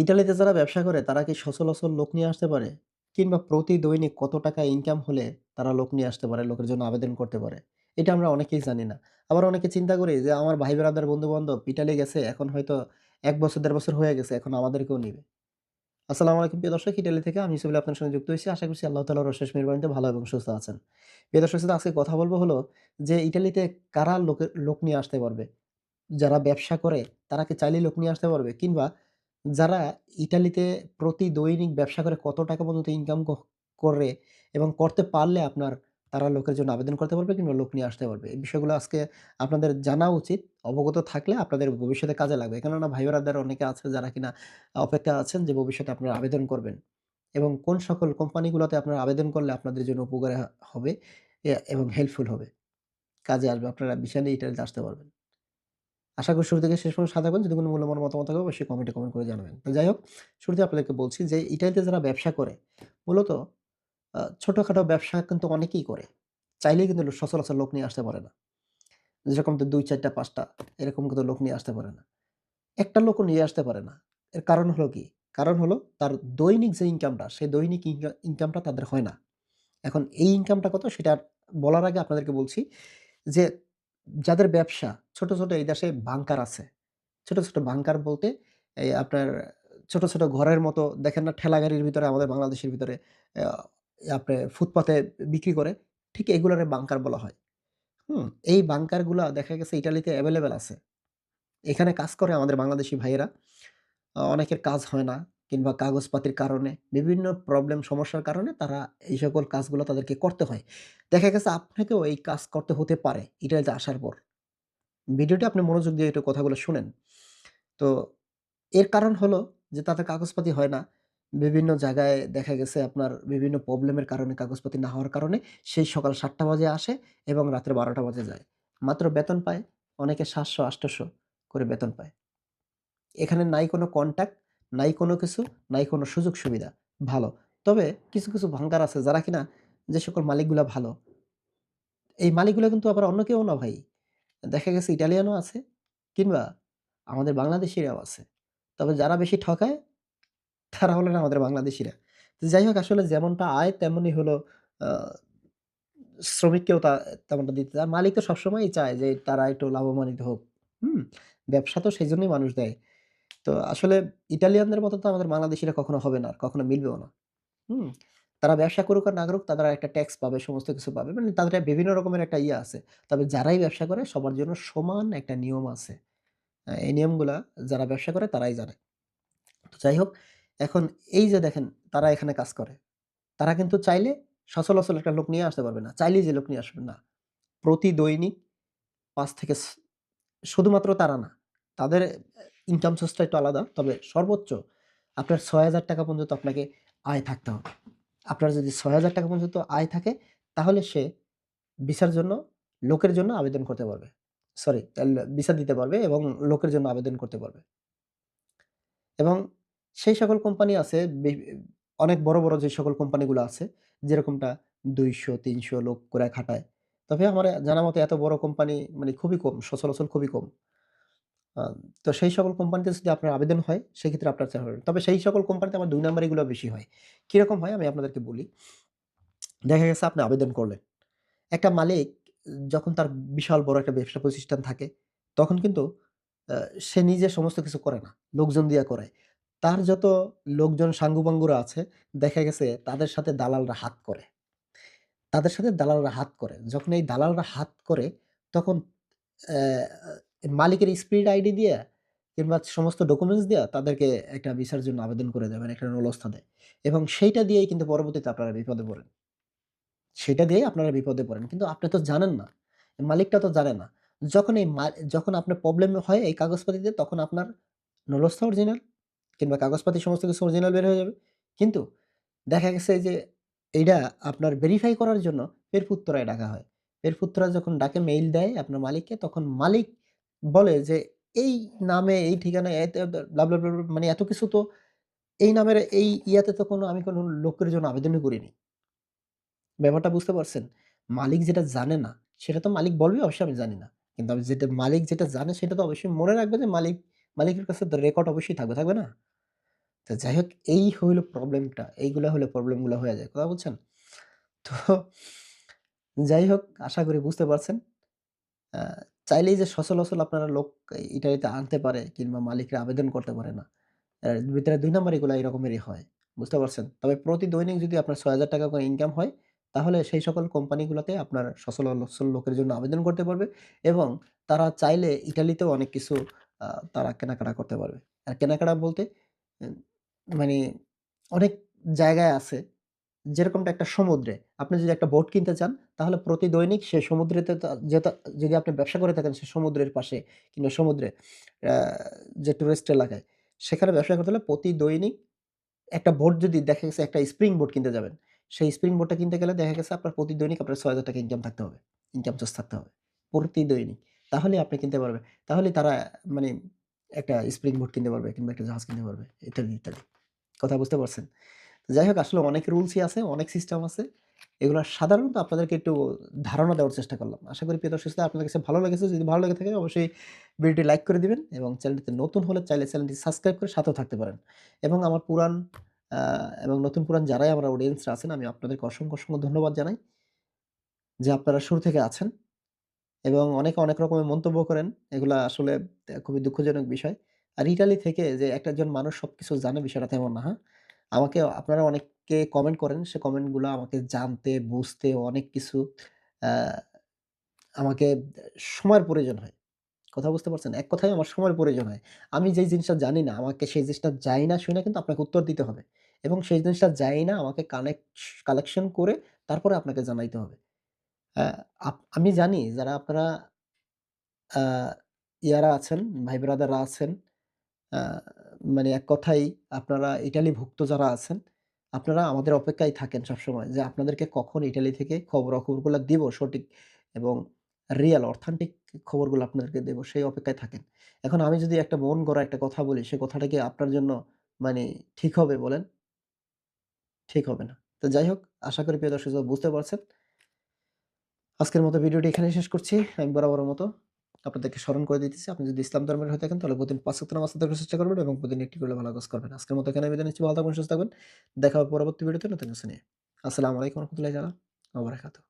ইতালিতে যারা ব্যবসা করে তারা কি সচরাচর লোক নিয়ে আসতে পারে? কিংবা প্রতি দৈনিক কত টাকা ইনকাম হলে তারা লোক নিয়ে আসতে পারে, লোকের জন্য আবেদন করতে পারে? এটা আমরা অনেকেই জানি না। আবার অনেকে চিন্তা করি যে আমার ভাই ব্রাদার, বন্ধু-বান্ধব ইটালি গেছে এখন হয়তো এক বছর দেড় বছর হয়ে গেছে এখন আমাদেরকেও নিবে। আসসালামু আলাইকুম প্রিয় দর্শক ইটালি থেকে আমি ইউসুফ আপনার সঙ্গে যুক্ত হয়েছি। আশা করছি আল্লাহ তাআলার অশেষ মেহেরবানিতে ভালো এবং সুস্থ আছেন। প্রিয় দর্শক শ্রোতা আজকে কথা বলব হলো যে ইটালিতে কারা লোকে লোক নিয়ে আসতে পারবে? যারা ব্যবসা করে তারা কি চাইলেই লোক নিয়ে আসতে পারবে? কিংবা যারা ইটালিতে প্রতি দৈনিক ব্যবসা করে কত টাকা পর্যন্ত ইনকাম করে এবং করতে পারলে আপনার, তারা লোকের জন্য আবেদন করতে পারবে কিংবা লোক নিয়ে আসতে পারবে। এই বিষয়গুলো আজকে আপনাদের জানা উচিত। অবগত থাকলে আপনাদের ভবিষ্যতে কাজে লাগবে। কেননা ভাই ব্রাদার অনেকে আছে যারা কিনা অপেক্ষায় আছেন যে ভবিষ্যতে আপনারা আবেদন করবেন। এবং কোন সকল কোম্পানিগুলোতে আপনারা আবেদন করলে আপনাদের জন্য উপকারে হবে এবং হেল্পফুল হবে। কাজে আসবে। আপনারা ভিসা নিয়ে ইটালিতে আসতে পারবেন। আশা করি শুরু থেকে শেষ পর্যন্ত থাকবেন। যদি কোনো মূল্যবান মতামত থাকে অবশ্যই কমেন্টে কমেন্ট করে জানাবেন। তো যাই হোক, শুরুতে আপনাদেরকে বলছি যে ইটালিতে যারা ব্যবসা করে, মূলত ছোটোখাটো ব্যবসা কিন্তু অনেকেই করে। চাইলেই কিন্তু সচরাচর লোক নিয়ে আসতে পারে না। যেরকম তো দুই চারটা, পাঁচটা, এরকম কিন্তু লোক নিয়ে আসতে পারে না। একটা লোকও নিয়ে আসতে পারে না। এর কারণ হলো কি? কারণ হলো তার দৈনিক যে ইনকামটা সেই দৈনিক ইনকা ইনকামটা তাদের হয় না। এখন এই ইনকামটা কত সেটা বলার আগে আপনাদেরকে বলছি যে যাদের ব্যবসা ছোট, ছোট এই দেশে বাঙ্কার আছে। ছোট, ছোট বাঙ্কার বলতে এই আপনার ছোট, ছোট ঘরের মতো দেখেন না ঠেলা গাড়ির ভিতরে আমাদের বাংলাদেশের ভিতরে আপনি ফুটপাতে বিক্রি করে ঠিক এগুলারে বাঙ্কার বলা হয়। হুম? এই বাঙ্কারগুলা দেখা গেছে ইটালিতে অ্যাভেলেবেল আছে। এখানে কাজ করে আমাদের বাংলাদেশি ভাইয়েরা। অনেকের কাজ হয় না কিংবা কাগজপাতির কারণে বিভিন্ন প্রবলেম সমস্যার কারণে তারা এই সকল কাজগুলো তাদেরকে করতে হয়। দেখা গেছে আপনাকেও এই কাজ করতে হতে পারে ইটালিতে আসার পর। ভিডিওটা আপনি মনোযোগ দিয়ে একটু কথাগুলো শুনেন। তো এর কারণ হলো যে তাতে কাগজপাতি হয় না। বিভিন্ন জায়গায় দেখা গেছে আপনার বিভিন্ন প্রবলেমের কারণে কাগজপাতি না হওয়ার কারণে সেই সকাল সাতটা বাজে আসে এবং রাত্রে বারোটা বাজে যায়। মাত্র বেতন পায় অনেকে ৭০০-৮০০ করে বেতন পায়। এখানে নাই কোনো কন্ট্যাক্ট নাই কোনো কিছু, নাই কোনো সুযোগ সুবিধা। ভালো। তবে কিছু, কিছু ভাঙ্গার আছে যারা কিনা যে সকল মালিকগুলা ভালো। এই মালিকগুলো কিন্তু আবার অন্য কেউ না ভাই। দেখা গেছে ইটালিয়ানও আছে কিংবা আমাদের বাংলাদেশিরাও আছে। তবে যারা বেশি ঠকায় তারা হলেন আমাদের বাংলাদেশিরা। যাই হোক আসলে যেমনটা আয় তেমনই হলো শ্রমিককেও তা তেমনটা দিতে চায়। মালিক তো সবসময়ই চায় যে তারা একটু লাভবানিত হোক। হুম? ব্যবসা তো সেই জন্যই মানুষ দেয়। তো আসলে ইটালিয়ানদের মতো তো আমাদের বাংলাদেশিরা কখনো হবে না, আর কখনো মিলবেও না। হুম? তারা ব্যবসা করুক আর না করুক তারা একটা ট্যাক্স পাবে, সমস্ত কিছু পাবে। মানে তাদের বিভিন্ন রকমের একটা ইয়ে আছে। তবে যারাই ব্যবসা করে সবার জন্য সমান একটা নিয়ম আছে। এই নিয়মগুলা যারা ব্যবসা করে তারাই জানে। তো যাই হোক এখন এই যে দেখেন তারা এখানে কাজ করে। তারা কিন্তু চাইলে সচরাচর একটা লোক নিয়ে আসতে পারবে না। চাইলে যে লোক নিয়ে আসবে না। প্রতি দৈনিক পাঁচ থেকে শুধুমাত্র তারা না। তাদের ইনকাম সোর্সটা একটু আলাদা। তবে সর্বোচ্চ আপনার ৳৬,০০০ পর্যন্ত আপনাকে আয় থাকতে হবে। আপনার যদি ৳৬,০০০ পর্যন্ত আয় থাকে তাহলে সে ভিসার জন্য লোকের জন্য আবেদন করতে পারবে। সরি ভিসা দিতে পারবে এবং লোকের জন্য আবেদন করতে পারবে। এবং সেই সকল কোম্পানি আছে অনেক বড়, বড় যে সকল কোম্পানিগুলো আছে যেরকমটা দুইশো তিনশো লোক করে খাটায়। তবে আমার জানা মতে এত বড় কোম্পানি মানে খুবই কম, সচরাচর খুবই কম। তো সেই সকল কোম্পানিতে যদি আপনার আবেদন হয়, সেক্ষেত্রে আপনার চাকরি। তবে সেই সকল কোম্পানিতে আমার ২ নাম্বারিগুলো বেশি হয়। কীরকম হয় আমি আপনাদেরকে বলি। দেখা গেছে আপনি আবেদন করলেন। একটা মালিক যখন তার বিশাল বড় একটা ব্যবসা প্রতিষ্ঠান থাকে, তখন কিন্তু সে নিজে সমস্ত কিছু করে না। লোকজন দিয়া করে তার যত লোকজন সাঙ্গু-পাঙ্গুরা আছে, দেখা গেছে তাদের সাথে দালালরা হাত করে। তাদের সাথে দালালরা হাত করে। যখন এই দালালরা হাত করে, তখন অ্যা মালিকের স্পিড আইডি দিয়া কিংবা সমস্ত ডকুমেন্টস দিয়া তাদেরকে একটা ভিসার জন্য আবেদন করে দেয়। মানে একটা নলস্থা দেয়। এবং সেইটা দিয়েই কিন্তু পরবর্তীতে আপনারা বিপদে পড়েন। সেটা দিয়েই আপনারা বিপদে পড়েন। কিন্তু আপনি তো জানেন না। মালিকটা তো জানে না। যখন এই যখন আপনার প্রবলেম হয় এই কাগজপাতিতে, তখন আপনার নলস্থা অরিজিনাল কিংবা কাগজপাতি সমস্ত কিছু অরিজিনাল বের হয়ে যাবে। কিন্তু দেখা গেছে যে এইটা আপনার ভেরিফাই করার জন্য পেরপুত্তরায় ডাকা হয়। পেরপুত্তরা যখন ডাকে মেইল দেয় আপনার মালিককে, তখন মালিক বলে যে, "এই নামে এই ঠিকানায় এত মানে এত কিছু তো এই নামের এই ইয়াতে তো কোনো আমি কোনো লোকের জন্য আবেদনই করিনি।" ব্যাপারটা বুঝতে পারছেন? মালিক যেটা জানে না সেটা তো মালিক বলবে অবশ্যই আমি জানি না। কিন্তু আমি যেটা মালিক যেটা জানে সেটা তো অবশ্যই মনে রাখবে যে মালিক মালিকের কাছে রেকর্ড অবশ্যই থাকবে, থাকবে না? তো যাই হোক এই হইল প্রবলেমটা। এইগুলা হলে প্রবলেমগুলো হয়ে যায়। কথা বলছেন তো যাই হোক আশা করি বুঝতে পারছেন। চাইলেই যে সচল-অচল আপনারা লোক ইটালিতে আনতে পারে কিংবা মালিকরা আবেদন করতে পারে না। ভিতরে ২ নাম্বার এগুলা এরকমেরই হয়। বুঝতে পারছেন? তবে প্রতি দৈনিক যদি আপনার ৳৬,০০০ করে ইনকাম হয়, তাহলে সেই সকল কোম্পানিগুলোতে আপনার সচল-অচল লোকের জন্য আবেদন করতে পারবে এবং তারা চাইলে ইটালিতেও অনেক কিছু তারা কেনাকাটা করতে পারবে। আর কেনাকাটা বলতে মানে অনেক জায়গায় আছে যেরকমটা একটা সমুদ্রে। আপনি যদি একটা বোট কিনতে চান, তাহলে প্রতি দৈনিক সে সমুদ্রেতে যদি আপনি ব্যবসা করে থাকেন সে সমুদ্রের পাশে কিংবা সমুদ্রে যে টুরিস্ট এলাকায়, সেখানে ব্যবসা করতে হলে প্রতি দৈনিক একটা বোট যদি দেখা গেছে একটা স্প্রিং বোট কিনতে যাবেন। সেই স্প্রিং বোটটা কিনতে গেলে দেখা গেছে আপনার প্রতি দৈনিক আপনার ৳৬,০০০ ইনকাম থাকতে হবে। ইনকাম সোর্স থাকতে হবে। প্রতি দৈনিক। তাহলেই আপনি কিনতে পারবেন। তাহলে তারা মানে একটা স্প্রিং বোট কিনতে পারবে কিংবা একটা জাহাজ কিনতে পারবে ইত্যাদি, ইত্যাদি। কথা বুঝতে পারছেন? যাই হোক আসলে অনেক রুলসই আছে, অনেক সিস্টেম আছে। এগুলো সাধারণত আপনাদেরকে একটু ধারণা দেওয়ার চেষ্টা করলাম। আশা করি প্রিয় দর্শক আপনাদের কাছে ভালো লেগেছে। যদি ভালো লেগে থাকে অবশ্যই ভিডিওটি লাইক করে দিবেন এবং চ্যানেলটিতে নতুন হলে চাইলে চ্যানেলটি সাবস্ক্রাইব করে সাথেও থাকতে পারেন। এবং আমার পুরান এবং নতুন পুরান যারাই আমার অডিয়েন্সরা আছেন আমি আপনাদেরকে অসংখ্য, অসংখ্য ধন্যবাদ জানাই। যে আপনারা শুরু থেকে আছেন এবং অনেকে অনেক রকমের মন্তব্য করেন। এগুলা আসলে খুবই দুঃখজনক বিষয়। আর ইটালি থেকে যে একটা জন মানুষ সব কিছু জানে বিষয়টা তেমন না, হ্যাঁ? আমাকে আপনারা অনেককে কমেন্ট করেন। সে কমেন্টগুলো আমাকে জানতে, বুঝতে অনেক কিছু আমাকে সময়ের প্রয়োজন হয়। কথা বুঝতে পারছেন? এক কথায় আমার সময়ের প্রয়োজন হয়। আমি যেই জিনিসটা জানি না, আমাকে সেই জিনিসটা জানি না শুনে কিন্তু আপনাকে উত্তর দিতে হবে। এবং সেই জিনিসটা জানি না আমাকে কানেক্স কালেকশন করে তারপরে আপনাকে জানাইতে হবে। আমি জানি যারা আপনারা ইয়ারা আছেন, ভাই ব্রাদাররা আছেন, মানে এক কথাই আপনারা ইটালিভুক্ত যারা আছেন, আপনারা আমাদের অপেক্ষায় থাকেন সবসময় যে আপনাদেরকে কখন ইটালি থেকে খবরাখবরগুলা দিব সঠিক এবং রিয়াল অথেন্টিক খবরগুলো আপনাদেরকে দেব সেই অপেক্ষায় থাকেন। এখন আমি যদি একটা মন গড়া একটা কথা বলি, সে কথাটা কি আপনার জন্য মানে ঠিক হবে বলেন? ঠিক হবে না। তো যাই হোক আশা করি প্রিয় দর্শক বুঝতে পারছেন। আজকের মতো ভিডিওটি এখানেই শেষ করছি। আমি বরাবরের মতো আপনাদেরকে স্মরণ করে দিতেছি। আপনি যদি ইসলাম ধর্মের হয়ে থাকেন তাহলে প্রতিদিন ৫ ওয়াক্ত নামাজ থাকার চেষ্টা করবেন এবং প্রতিদিন একটি করে ভালো কাজ করবেন। আজকের মতো এখানে বিদায় নিচ্ছি। ভালো থাকবেন, সুস্থ থাকবেন। দেখা হবে পরবর্তী ভিডিওতে নতুন কিছু নিয়ে। আসসালামু আলাইকুম রহমতুল্লাহ ওয়া বারাকাতুহু।